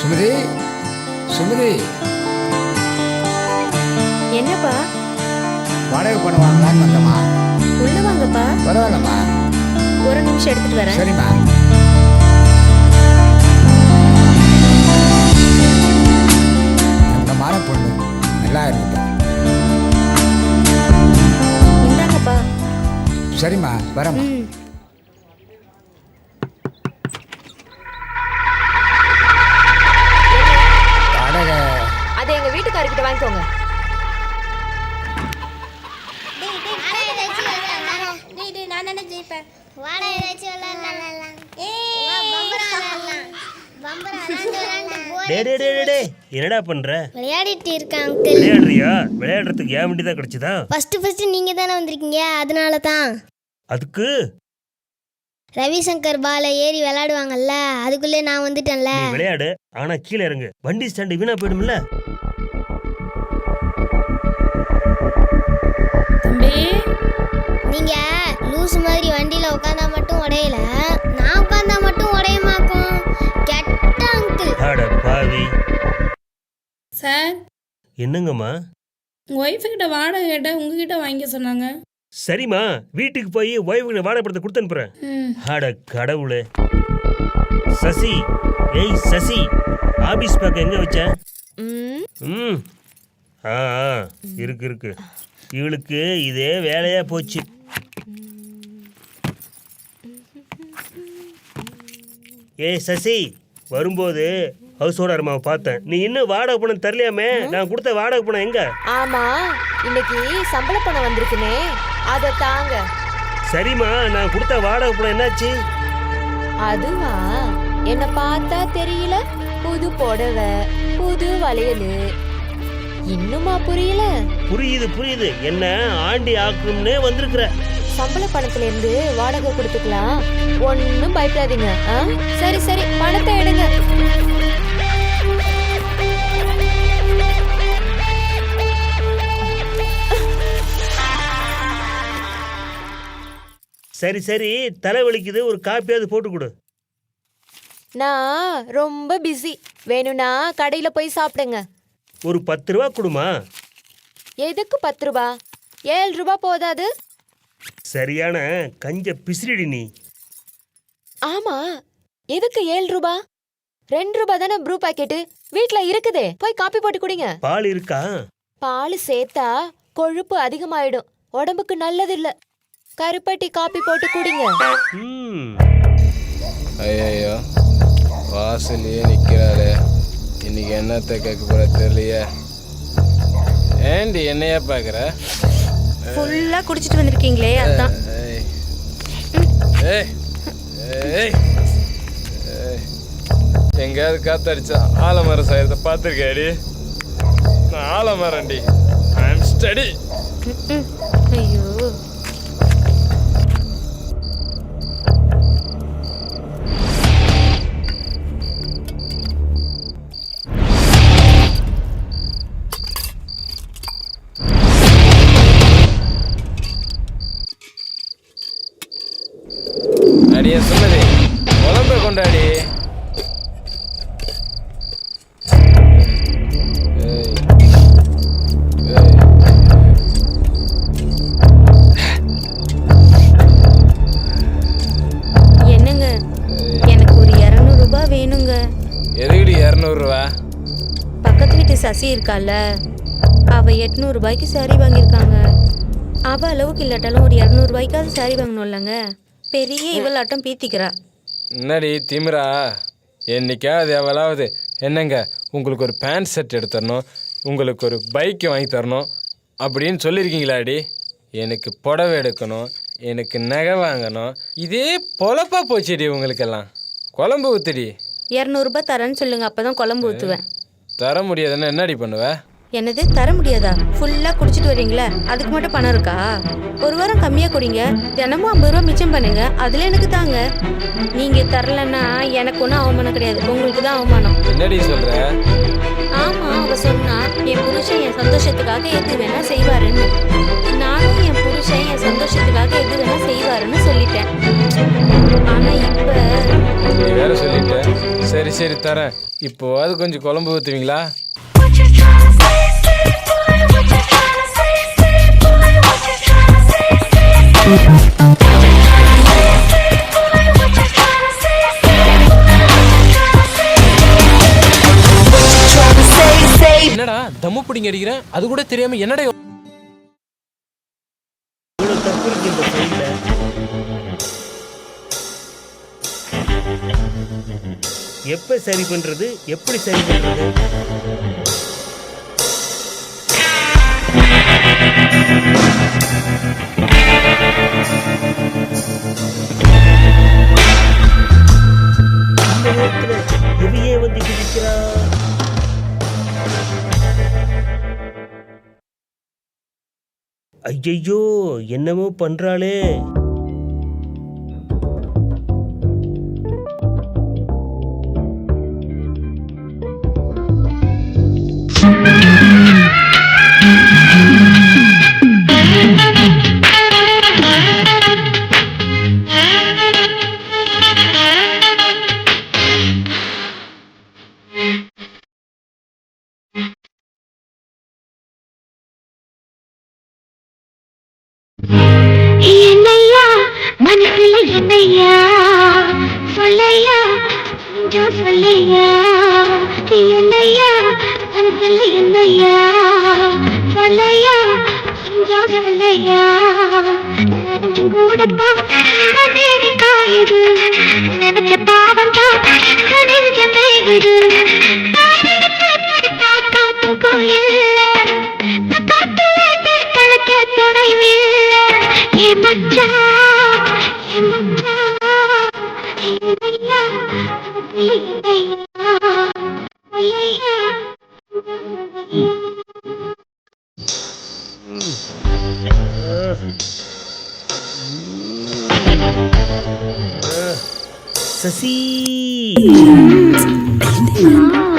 சுமதி சுமதி. என்னப்பா? வாடகை பணம் வாங்கலான்னு வந்தம்மா. உள்ள வாங்கப்பா. பரவாயில்லம்மா. ஒரு நிமிஷம் எடுத்துட்டு வரேன். சரிம்மா. மாற பொண்ணு நல்லா இருக்கட்டும் இந்தாங்கப்பா. சரிம்மா வரேம்மா. வீட்டுக்காரர்கிட்ட வாங்கிக்கோங்க. டேய் டேய் நான் தானே ஜெயிப்பேன் வாடா ஏதாச்சும் விளையாடலாம் ஏய் டே டே டே டே, டே என்னடா பண்ற? விளையாடிட்டு இருக்கேன் அங்கிள் விளையாடுறியா? விளையாடுறதுக்கு ஏன் வண்டி தான் கிடைச்சதா? ஃபர்ஸ்ட் ஃபர்ஸ்ட் நீங்க தானே வந்திருக்கீங்க அதனால தான். அதுக்கு? ரவிசங்கர் பால ஏறி விளையாடுவாங்கல்ல அதுக்குள்ளே நான் வந்துட்டேன்ல. விளையாடு ஆனா கீழே இறங்கு. வண்டி ஸ்டாண்டு வீணா போயிடும்ல. நீங்க லூஸ் மாதிரி வண்டியில உட்காந்தா மட்டும் உடையல. நான் உட்காந்தா மட்டும் உடையமாக்கும்? கெட்ட அங்கிள் அட பாவி. சார். என்னங்கம்மா? உங்கள் ஒய்ஃபு கிட்ட வாடகை கேட்ட உங்ககிட்ட வாங்கிக்க சொன்னாங்க. சரிம்மா. வீட்டுக்கு போய் ஒய்ஃபுக்கு வாடகை படத்தை கொடுத்து அனுப்புறேன். அட கடவுளே. சசி. ஏய் சசி. ஆபீஸ் பேக் எங்க வச்ச? ம். ஆ, இருக்கு இருக்கு. இவளுக்கு இதே வேலையா போச்சு. ஏய் சசி வரும்போது ஹவுஸ் ஓனர் அம்மாவை பார்த்தேன். நீ இன்னும் வாடகை பணம் தரலையாமே? நான் கொடுத்த வாடகை பணம் எங்க? ஆமா இன்னைக்கு சம்பள பணம் வந்திருக்குனே அதை தாங்க. சரிம்மா நான் கொடுத்த வாடகை பணம் என்னாச்சு? அதுவா? என்ன பார்த்தா தெரியல. புது புடவை புது வளையலு இன்னுமா புரியல? புரியுது புரியுது. என்ன ஆண்டி ஆக்கணும்னே வந்திருக்கிற. சம்பள பணத்துல இருந்து வாடகை கொடுத்துக்கலாம். ஒன்னும் பயப்படாதீங்க? சரி சரி. பணத்தை எடுங்க. சரி சரி. தலைவலிக்குது ஒரு காப்பியாவது போட்டு கொடு. நான் ரொம்ப பிஸி. வேணும்னா கடையில போய் சாப்பிடுங்க. ஒரு பத்து ரூபா கொடுமா. எதுக்கு பத்து ரூபா? ஏழு ரூபா போதாது? சரியான கஞ்ச பிசிறிடி நீ. ஆமா. எதுக்கு ஏழு ரூபா? ரெண்டு ரூபா தானே ப்ரூ பாக்கெட்டு வீட்ல இருக்குதே. போய் காப்பி போட்டு குடிங்க. பால் இருக்கா? பால் சேர்த்தா கொழுப்பு அதிகமாயிடும். உடம்புக்கு நல்லதில்ல. கருப்பட்டி காப்பி போட்டு குடிங்க. ம். ஐயோ வாசலையே நிற்கிறாளே இன்னைக்கு என்னத்தை கேட்க போற தெரியலையே. ஏண்டி என்னையா பார்க்குற ஃபுல்லா குடிச்சிட்டு வந்திருக்கீங்களே அதான். ஏய் ஏய். எங்கேயாவது காத்தடிச்சா ஆலமரம் சாயத்தை பார்த்துருக்கேடி நான் ஆலமரம்டி. ஐ எம் ஸ்டடி ஐயோ. ஏய். என்னங்க? எனக்கு ஒரு இரநூறு ரூபாய் வேணுங்க. எதுக்குடி இரநூறுவா? பக்கத்து வீட்டு சசி இருக்கால அவ எட்நூறு ரூபாய்க்கு சாரி வாங்கியிருக்காங்க. அவ அளவுக்கு இல்லாட்டாலும் ஒரு இரநூறு ரூபாய்க்காவது சாரி வாங்கணும்லங்க. பெரிய இவளாட்டம் பீத்திக்கிறா. என்னடி திமிரா? என்னைக்காவது எவ்வளவு என்னங்க உங்களுக்கு ஒரு பேண்ட் செட் எடுத்து தரணும் உங்களுக்கு ஒரு பைக் வாங்கி தரணும் அப்படின்னு சொல்லியிருக்கீங்களாடி எனக்கு புடவை எடுக்கணும் எனக்கு நகை வாங்கணும். இதே பொழப்பா போச்சுடி உங்களுக்கெல்லாம். குழம்பு ஊத்துடி. இரநூறுபா தரேன்னு சொல்லுங்க அப்பதான் குழம்பு ஊற்றுவேன் தர முடியாதுன்னா என்னடி பண்ணுவ? என்னது தர முடியாதா? ஃபுல்லாக குடிச்சிட்டு வரீங்களே அதுக்கு மட்டும் பணம் இருக்கா? ஒரு வாரம் கம்மியாக குடிங்க தினமும் ஐம்பது ரூபா மிச்சம் பண்ணுங்க அதில் எனக்கு தாங்க. நீங்கள் தரலன்னா எனக்கு ஒன்றும் அவமானம் கிடையாது உங்களுக்கு தான் அவமானம். என்னடி சொல்ற? ஆமாம் அவ சொன்னா என் புருஷன் என் சந்தோஷத்துக்காக எது வேணா செய்வாருன்னு. நானும் என் புருஷன் என் சந்தோஷத்துக்காக எது வேணா செய்வாருன்னு சொல்லிட்டேன். ஆனால் இப்போ வேற சொல்லிட்ட. சரி சரி தரேன். இப்போ அது கொஞ்சம் குழம்பு ஊற்றுவீங்களா என்னடா தம்மு பிடிங்க அடிக்கிறேன். அது கூட தெரியாம என்னடா எப்போ சரி பண்ணுறது எப்படி சரி பண்ணுறது ஐயையோ என்னமோ பண்றாளே. கொஞ்சம் சொல்லையா காயுது நினைச்ச பாவம் தான் மச்சான் சசி ஆ